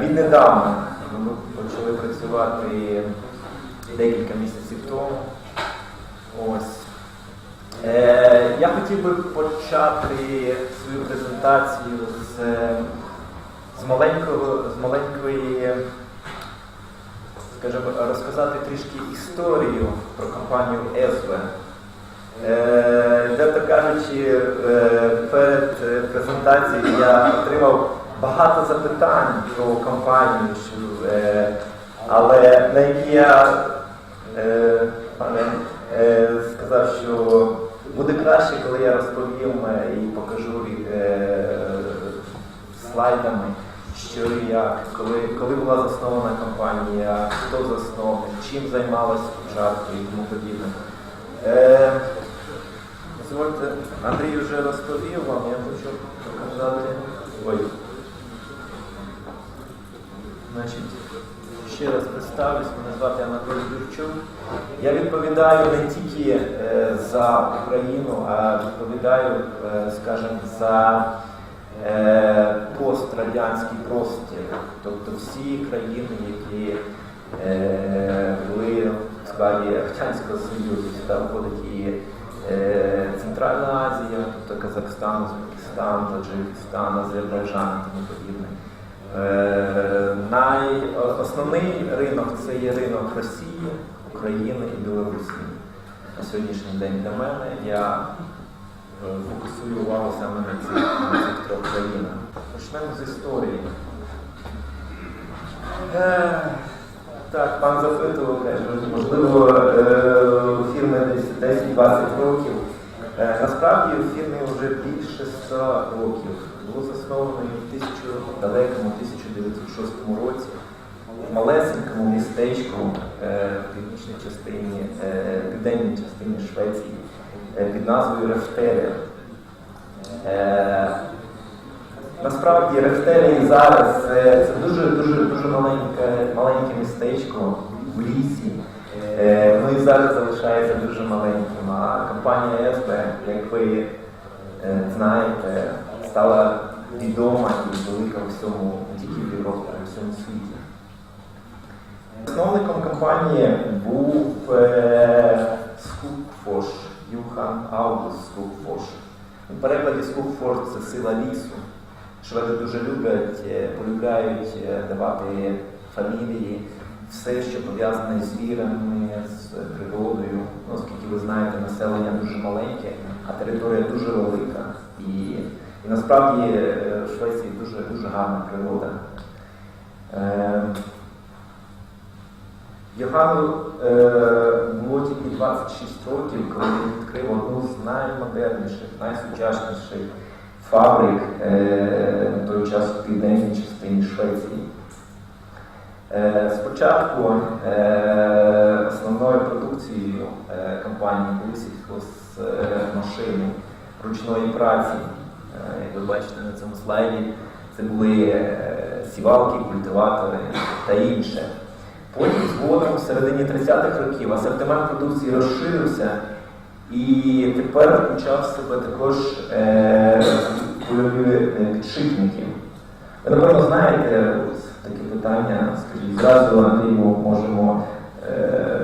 Віднедавна ми почали працювати декілька місяців тому. Ось. Е, я хотів би почати свою презентацію з, з, маленького, з маленької, скажімо, розказати трішки історію про компанію ЕСВ. Дето кажучи, е, перед е, презентацією я отримав багато запитань про компанію, е, але на які я е, е, сказав, що буде краще, коли я розповім і покажу слайдами, що і як, коли, коли була заснована компанія, хто засновник, чим займалась спочатку і тому подібне. Дозвольте, Андрій вже розповів вам, я хочу показати. Ой. Значить, ще раз представлюсь, мене звати Анатолій Юрчук. Я відповідаю не тільки е, за Україну, а відповідаю, е, скажімо, за е, пострадянський простір. Тобто всі країни, які е, були в складі Радянського Союзу, сюди входить і е, Центральна Азія, тобто Казахстан, Узбекистан, Таджикистан, Азербайджан і тому подібне. Е, най, основний ринок це є ринок Росії, України і Білорусі. На сьогоднішній день для мене я е, фокусую увагу саме на цих, на трьох країнах. Почнемо з історії. Е, так, пан запитував, можливо, е, у фірми десь 10-20 років. Насправді у фірмі вже більше 100 років. Було засновано в 1000 далекому 1906 році в малесенькому містечку е, в північній частині, е, південній частині Швеції е, під назвою Рефтерія. Е, Насправді Рефтерії зараз е, це дуже дуже дуже маленьке, маленьке містечко в лісі. Е, Ну і зараз залишається дуже маленьким. А компанія СБ, як ви е, знаєте, стала відома і велика в всьому, не тільки в Європі, а й в всьому світі. Засновником компанії був е, Скупфош, Юхан Аугуст Скупфош. У перекладі Скупфош це сила лісу. Шведи дуже люблять, е, полюбляють е, давати фамілії, все, що пов'язане з вірами, з природою. Ну, Оскільки ви знаєте, населення дуже маленьке, а територія дуже велика. І, і насправді е, в Швеції дуже, дуже гарна природа. Е, Йоганну е, було тільки 26 років, коли він відкрив одну з наймодерніших, найсучасніших фабрик е, на той час в південній частині Швеції. Е, Спочатку е, основною продукцією е, компанії були сільхозмашини ручної праці. Ви бачите на цьому слайді, це були е, сівалки, культиватори та інше. Потім згодом в середині 30-х років асортимент продукції розширився і тепер почав себе також е, е, підшипників. Ви, напевно, знаєте таке питання, скажіть, зразу Андрію можемо е,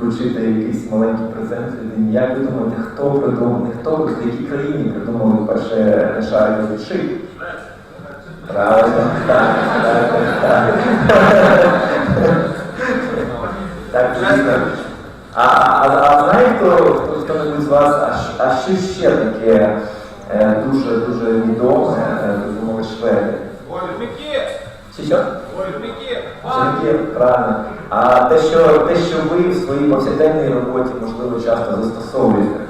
вручити якийсь маленький презент людині. Як ви думаєте, хто придумав, не хто, в якій країні придумали перше шаровий підшипник? Правильно, так, так, так, так. Так, дійсно. А, а, а знає хто, хто з вас, а, а що ще таке е, дуже дуже відоме, е, придумали шведи? Ольмики! Чи що? Ольмики! Правильно. А те, що те, що ви в своїй повсякденній роботі, можливо, часто застосовуєте.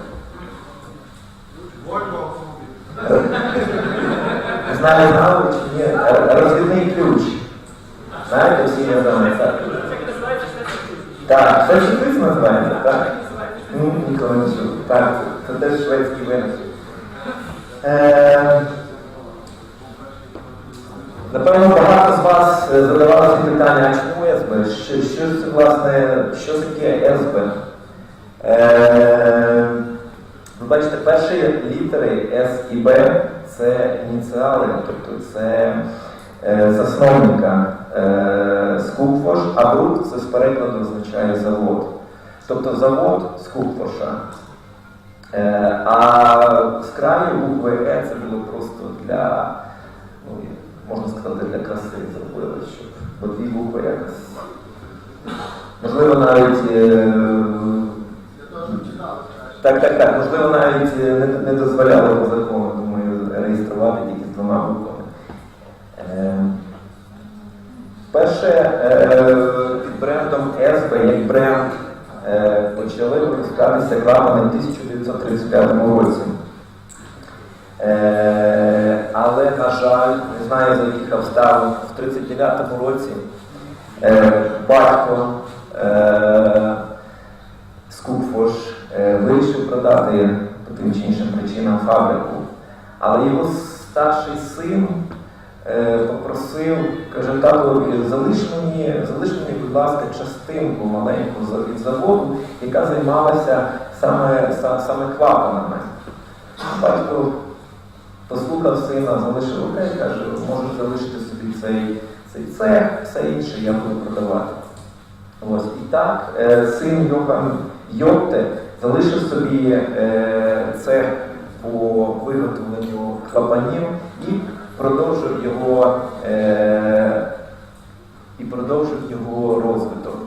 Вольво! Знали, чи ні? Розвідний ключ. Знаєте, всі я знаю це. Так, це швидкість називається, так? Ну, ніколи не чув. Так, це теж шведський винахід. Напевно, багато з вас е, задавалося питання, чому СБ? Що, що це власне, що таке СБ? Е, ви бачите, перші літери С і Б це ініціали, тобто це е, засновника е, Скупфош, а Брук це з перекладу означає завод. Тобто завод Скупфоша. Е, а з краю букви Е це було просто для, ну, можна сказати, для краси зробили, щоб бо дві букви якось. Можливо, навіть. е, так, так, так. Можливо, навіть е, не, дозволяли по закону, думаю, реєструвати тільки з двома буквами. Е, Перше е, під брендом СБ як бренд почали випускатися клапани в 1935 році. Але, на жаль, знаю за яких обставин, в 1939 році е, батько е, Скупфош е, вирішив продати по тим чи іншим причинам фабрику. Але його старший син е, попросив, каже, тату, залиш мені, залиш мені, будь ласка, частинку маленьку від заводу, яка займалася саме, са- саме клапанами. Батько послухав сина, залишив окей, каже, можеш залишити собі цей, цей цех, все інше я буду продавати. Ось. І так, е, син Йохан Йотте залишив собі е, цех по виготовленню клапанів і продовжив його, е, і продовжив його розвиток.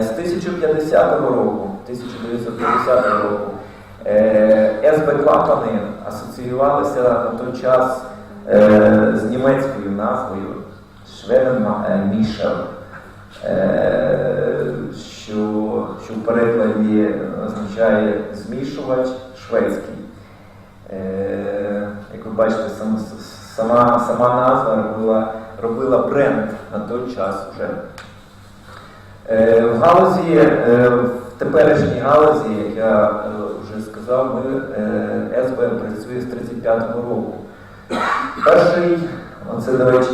З 1050 року, 1950 року СБ клапани асоціювалися на той час е, з німецькою назвою Шведен Мішел, е, що, що в перекладі означає змішувач шведський. Е, як ви бачите, сам, сама, сама назва робила, робила бренд на той час вже. Е, В галузі, е, в теперішній галузі, як я е, вже сказав, ми е, СБ працює з 35-го року. Перший, це, до речі,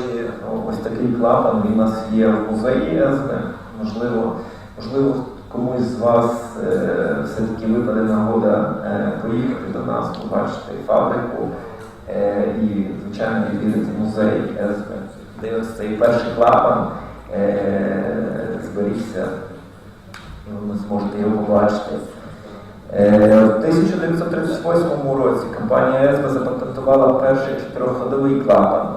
ось такий клапан, він у нас є в музеї СБ. Можливо, можливо, комусь з вас е, все-таки випаде нагода е, поїхати до нас, побачити фабрику і, звичайно, відвідати музей СБ, де цей перший клапан зберігся, і ви зможете його побачити. Е, В 1938 році компанія СБ запатентувала перший чотирьохходовий клапан.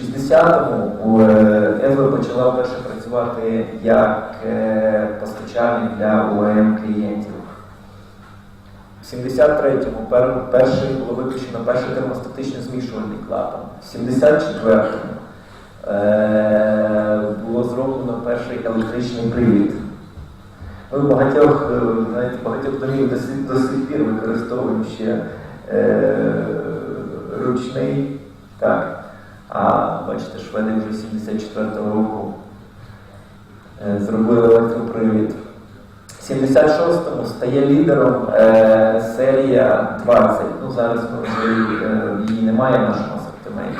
60-му у е, СБ почала вперше працювати як е, постачальник для ОЕМ клієнтів. В 73-му перший було випущено перший термостатично змішувальний клапан. В 74-му е, було зроблено перший електричний привід. Ми в багатьох, е, знаєте, багатьох домів до сих, пір використовуємо ще е, ручний, так. А бачите, шведи вже 74-го року е, зробили електропривід. В 76-му стає лідером е, серія 20. Ну, зараз може, е, її немає в нашому асортименті.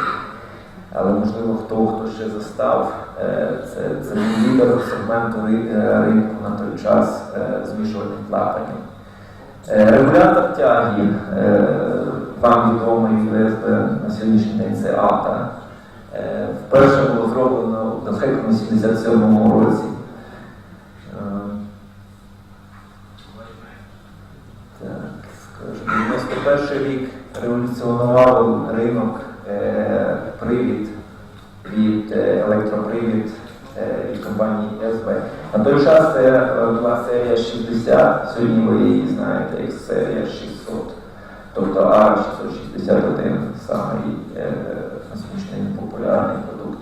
Але можливо хто хто ще застав, е, це, це лідер сегменту е, ринку на той час е, змішувальних клапанів. Регулятор тяги, вам відомий ВСБ на сьогоднішній день це АТА. Вперше було зроблено далекому 77-му році. Так, скажу, 91 рік революціонував ринок привід від е, електропривід е, від компанії СБ. На той час це е, була серія 60, сьогодні ви її знаєте як серія 600. Тобто А661 самий на сьогоднішній день популярний продукт.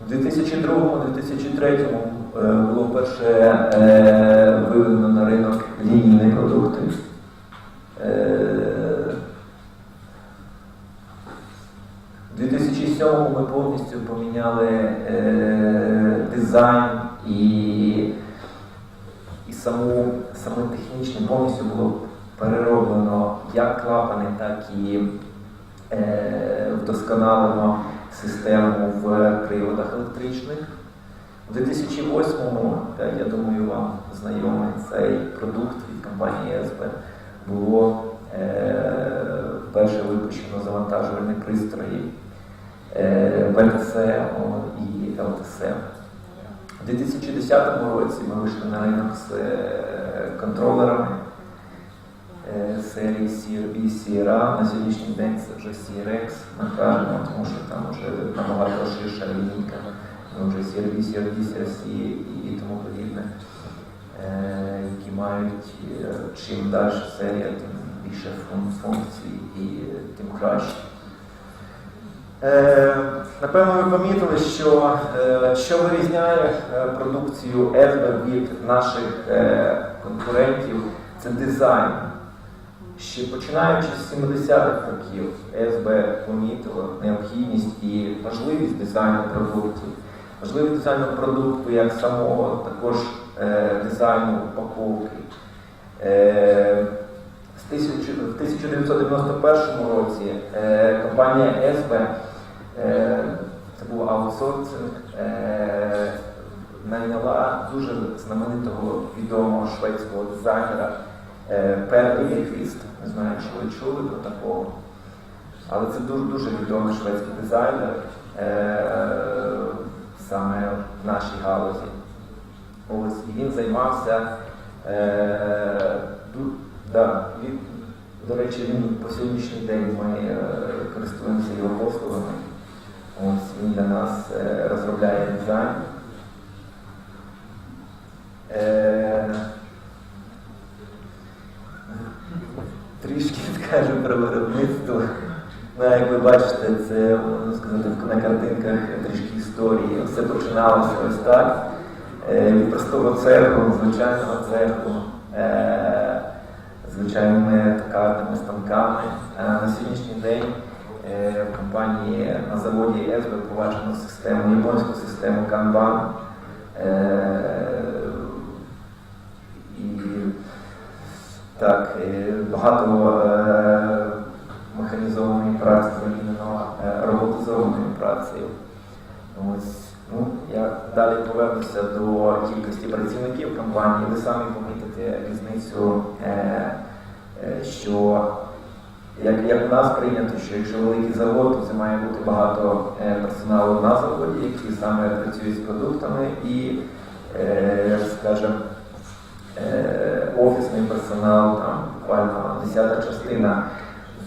У 2002-2003 е, було перше е, виведено на ринок лінійні продукти. Е, У 2007 ми повністю поміняли е, дизайн і, і саму, саме технічне повністю було перероблено як клапани, так і е, вдосконалено систему в приводах електричних. У 2008-му, е, я думаю, вам знайомий цей продукт від компанії СБ, було е, вперше випущено завантажувальні пристрої е, ВТС і ЛТС. У 2010 році ми вийшли на ринок з е, контролерами е, серії CRB, CRA. На сьогоднішній день це вже CRX, ми кажемо, тому що там вже набагато ширша лінійка. Ми вже CRB, CRD, CRC і, тому подібне, які мають чим далі серія, тим більше функцій і тим краще. Е, Напевно, ви помітили, що, е, що вирізняє е, продукцію ЕСБ від наших конкурентів, це дизайн. Ще починаючи з 70-х років, СБ помітило необхідність і важливість дизайну продуктів. Важливість дизайну продукту як самого, також дизайну упаковки. В 1991 році компанія СБ Це був аутсорсинг, е, найняла дуже знаменитого відомого шведського дизайнера е, Пер Ліліквіст. Не знаю, чи ви чули про такого. Але це дуже дуже відомий шведський дизайнер е, саме в нашій галузі. Ось, і він займався. Е, да, він, до речі, він по сьогоднішній день ми е, користуємося його послугами. Ось він для нас е, розробляє дизайн. Е, трішки скажу про виробництво. Ну, як ви бачите, це сказати на картинках трішки історії. Все починалося ось так. Е, від простого цеху, звичайного е, звичайними токарними станками. На сьогоднішній день в компанії на заводі ЕСБ впроваджено систему, японську систему Kanban. Е, і так, е, багато е, механізованої праці замінено е, роботизованою працею. Ось, ну, я далі повернуся до кількості працівників компанії. Ви самі помітите різницю, е, е, що як, як у нас прийнято, що якщо великий завод, то це має бути багато е, персоналу на заводі, які саме працюють з продуктами і, е, скажімо, е, офісний персонал, там буквально десята частина.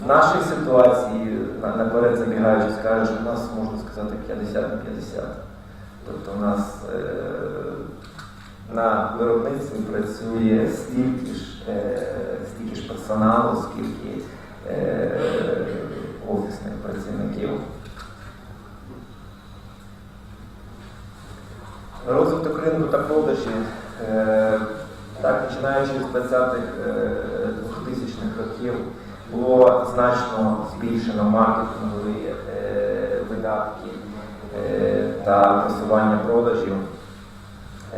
В нашій ситуації, наперед забігаючи, скажу, що у нас можна сказати 50 на 50. Тобто у нас е, на виробництві працює стільки ж, е, стільки ж персоналу, скільки офісних працівників. Розвиток ринку та продажі, е, так починаючи з 20-х е, 2000-х років, було значно збільшено маркетингові е, видатки е, та просування продажів.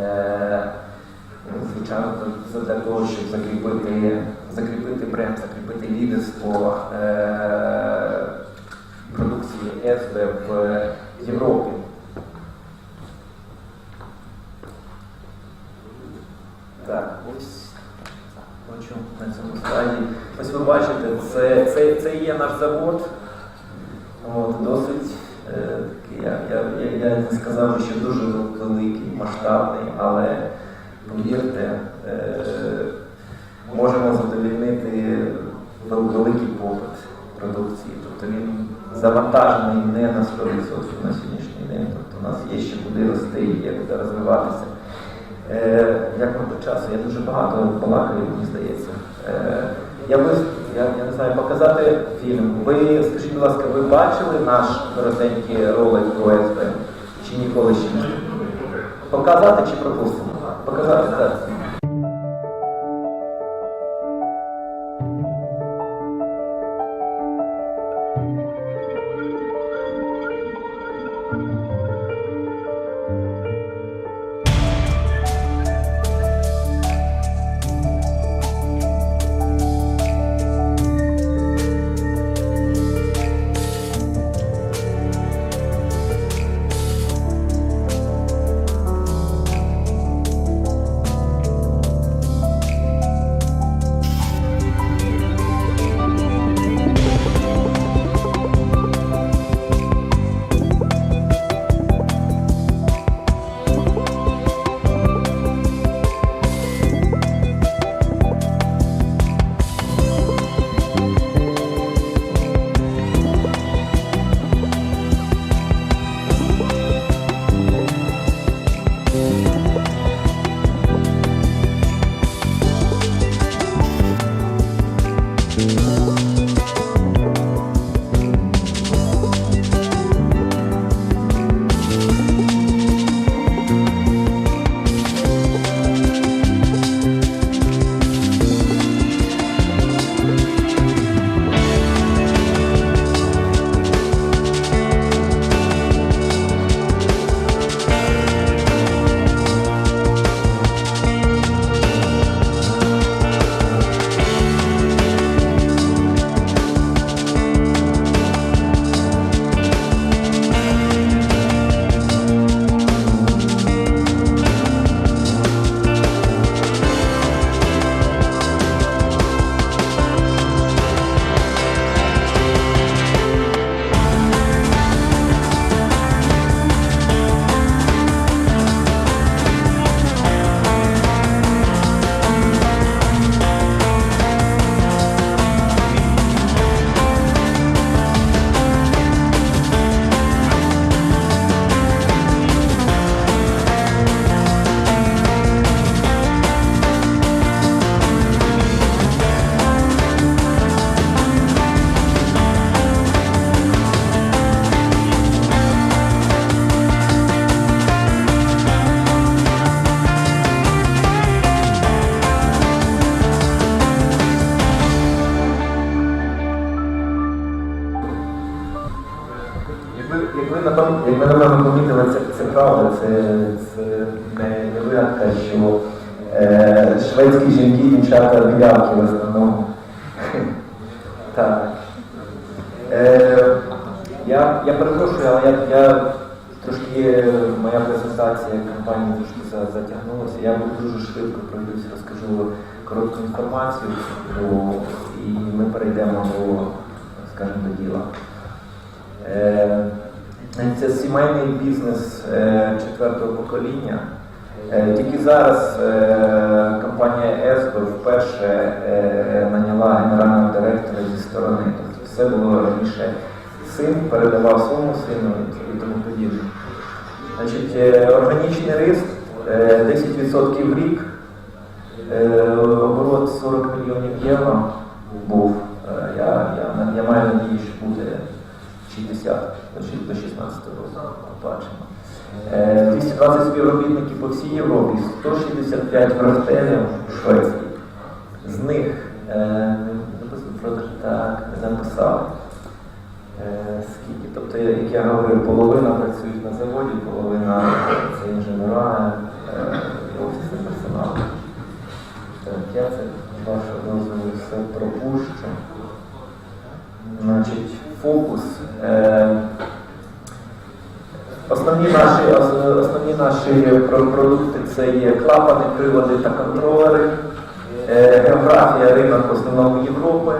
Е, ну, Звичайно, для того, щоб закріпити, закріпити бренд, закріпити лідерство е, продукції СБ в Європі. Так, ось хочу на цьому слайді. Ось ви бачите, це, це, це є наш завод. От, досить е, я, я, я, я не сказав, що дуже великий, масштабний, але повірте, е, можемо задовільнити великий попит продукції. Тобто він завантажений не на 100% на сьогоднішній день. Тобто у нас є ще куди рости, є куди розвиватися. Е, як ми часу? Я дуже багато балакаю, мені здається. Е, я би, я, я не знаю, показати фільм. Ви, скажіть, будь ласка, ви бачили наш коротенький ролик про СБ? Чи ніколи ще? Показати чи пропустимо? Показати, так. Правда, це, це не, не вигадка, що е, шведські жінки, дівчата білявки в основному. Так. Е, я, я перепрошую, але я, я трошки е, моя презентація компанії трошки затягнулася. Я дуже швидко пройдусь, розкажу коротку інформацію, і ми перейдемо до, скажімо, до діла. Це сімейний бізнес е, четвертого покоління. Е, Тільки зараз е, компанія ЕСБ вперше наняла генерального директора зі сторони. Тобто все було раніше син передавав своєму сину і тому подібне. Значить, органічний е, 10% в рік, оборот 40 мільйонів євро був. Я, я, я маю надію, що буде 60 до ші- до 16 року. Побачимо. Е, 220 співробітників по всій Європі, 165 врахтелів у Швеції. З них е, не написано продаж так, не написали. Е, Скільки? Тобто, як я говорив, половина працюють на заводі, половина це інженера, е, і офісний персонал. Так, я це з вашого дозволу все пропущу. Значить, фокус. Е, Основні наші, ос- основні наші про- продукти це є клапани, приводи та контролери, е, географія ринок в основному Європи,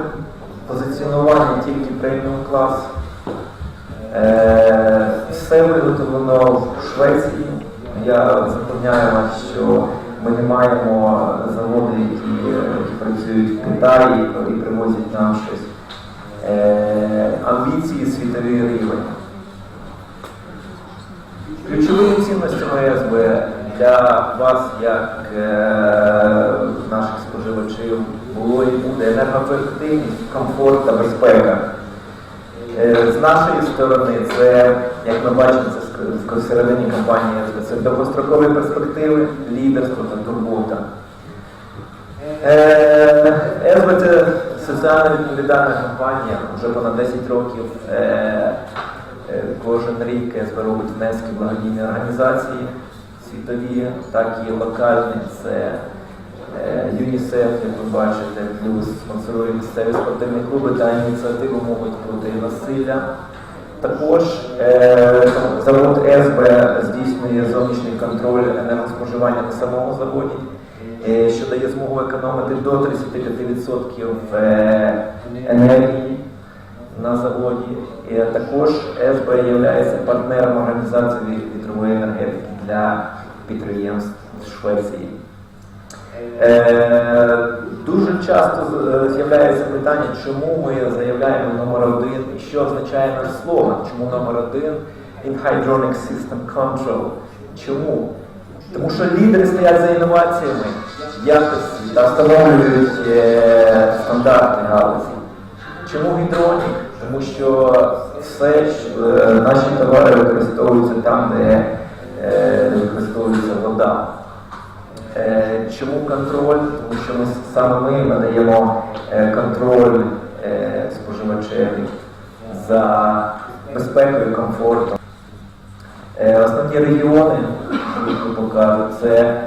позиціонування тільки преміум клас. Е, Все виготовлено в Швеції. Я запевняю вас, що ми не маємо заводи, які, які працюють в Китаї і привозять нам щось. Е, Амбіції світовий рівень. Ключовими цінностями СБ для вас, як е, наших споживачів, було і буде енергоефективність, комфорт та безпека. Е, З нашої сторони, це, як ми бачимо, це ск- в середині компанії це довгострокові перспективи, лідерство та турбота. Е, СБ це соціально відповідальна компанія, вже понад 10 років. Е, Кожен рік СБ робить внески благодійні організації світові, так і локальні. Це е, ЮНІСЕФ, як ви бачите, плюс спонсорує місцеві спортивні клуби та ініціативу «Молодь проти насилля. Також е, завод СБ здійснює зовнішній контроль енергоспоживання на самому заводі, е, що дає змогу економити до 35% е, енергії на заводі. І також СБ є партнером організації вітрової енергетики для підприємств Швеції. Е, дуже часто з'являється питання, чому ми заявляємо номер один і що означає наш слоган, чому номер один in Hydronic System Control. Чому? Тому що лідери стоять за інноваціями, якості та встановлюють е, стандарти галузі. Чому гідронік? Тому що все ж, е, наші товари використовуються там, де е, використовується вода. Е, Чому контроль? Тому що ми саме ми надаємо е, контроль е, споживачеві за безпекою, комфортом. Е, Основні регіони, які покажуть, це,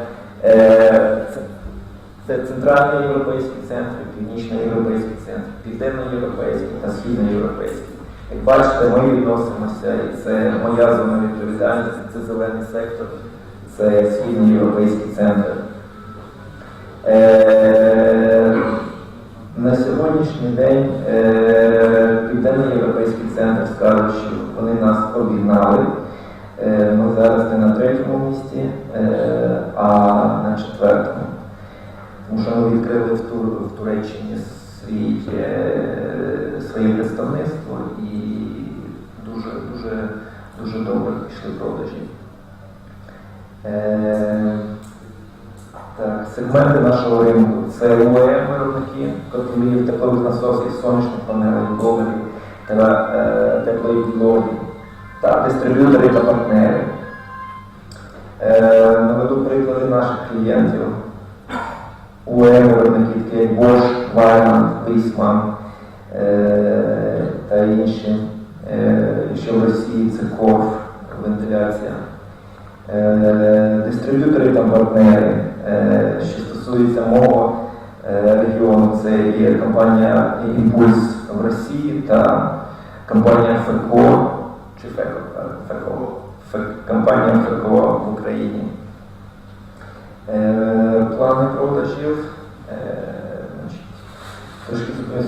е, це це центральноєвропейський центр, північноєвропейський центр, південноєвропейський та східноєвропейський. Як бачите, ми відносимося, і це моя зона відповідальності, це зелений сектор, це східноєвропейський центр. Е, на сьогоднішній день е, Південноєвропейський центр скаже, що вони нас обігнали. Е, ми зараз не на третьому місці, е, а на четвертому. Тому що ми відкрили в, Тур, в Туреччині свій, е, своє представництво і дуже, дуже, дуже добре пішли продажі. Е, так, сегменти нашого ринку це ОЕМ виробники, котлів, теплових насосів, сонячних панелей, блогерів та е, теплої підлоги, та дистриб'ютори та партнери. Е, наведу приклади наших клієнтів. ОЕМ виробники, такі як Bosch, Weiland, Wiesmann е, та інші. Е, що в Росії це корф, вентиляція. Е, Дистриб'ютори та партнери, що стосується мого регіону, це є компанія Імпульс в Росії та компанія ФЕКО чи ФЕКО, ФЕКО, Фе- компанія ФЕКО в Україні. Плани продажів. е, значить, Трошки зупинюсь,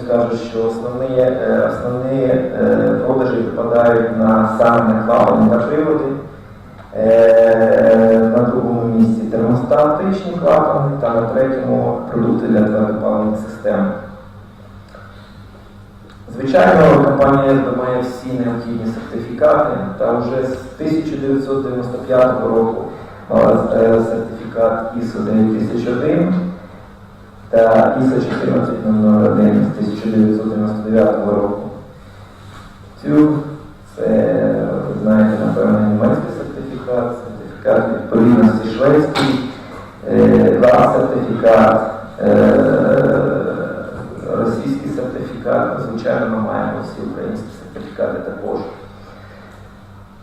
скажу, що основні, е, основні е, продажі припадають на саме клапани та приводи. Е, На другому місці термостатичні клапани та на третьому продукти для твердопаливних систем. Звичайно, компанія має всі необхідні сертифікати, та вже з 1995 року сертифікат ISO 9001 та ISO 14001 з 1999 року. Цю це, ви знаєте, напевно, німецький сертифікат, сертифікат відповідності шведський, е, два сертифікат, е, російський сертифікат, звичайно, ми маємо всі українські сертифікати також.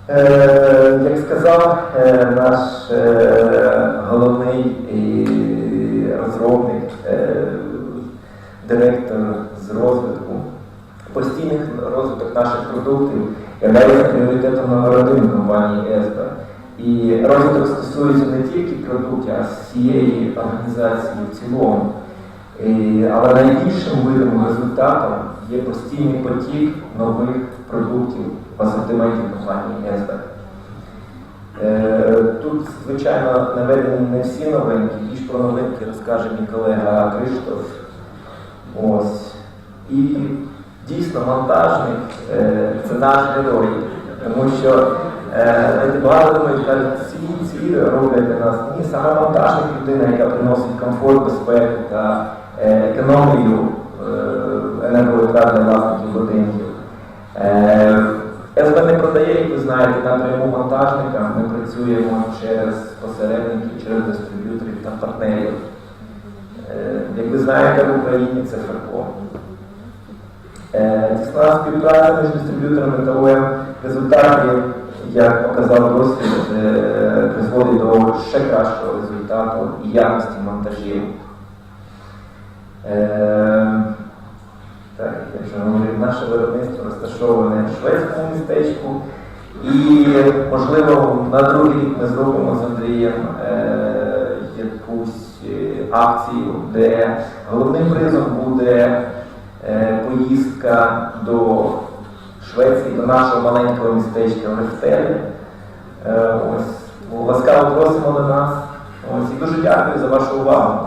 Е, Як сказав наш головний розробник, е, директор з розвитку, постійний розвиток наших продуктів є пріоритетом номер один компанії ЕСПА. І розвиток стосується не тільки продуктів, а всієї організації в цілому. Але найбільшим видом результатом є постійний потік нових продуктів в асортименті компанії ЕСБ. Е, Тут, звичайно, наведені не всі новинки, більш про новинки розкаже мій колега Криштоф. Ось. І дійсно монтажник е, це наш герой, тому що е, багато думають, кажуть, ці, ці роблять нас. Ні, саме монтажник людина, яка приносить комфорт, безпеку та економію е, енерговитрат для власників будинків. Е, СБ не продає, як ви знаєте, напряму монтажника. Ми працюємо через посередників, через дистриб'юторів та партнерів. Е, Як ви знаєте, в Україні це ФРКО. Е, Тісна співпраця між дистриб'юторами та ОЕМ результатів, як показав досвід, е, призводить до ще кращого результату і якості монтажів. Е, Так, як вже говорив, наше виробництво розташоване в шведському містечку. І, можливо, на другий рік ми зробимо з Андрієм е, якусь е, акцію, де головним призом буде е, поїздка до Швеції, до нашого маленького містечка в Рефтелі. Е, ласкаво просимо до нас. Ось, і дуже дякую за вашу увагу.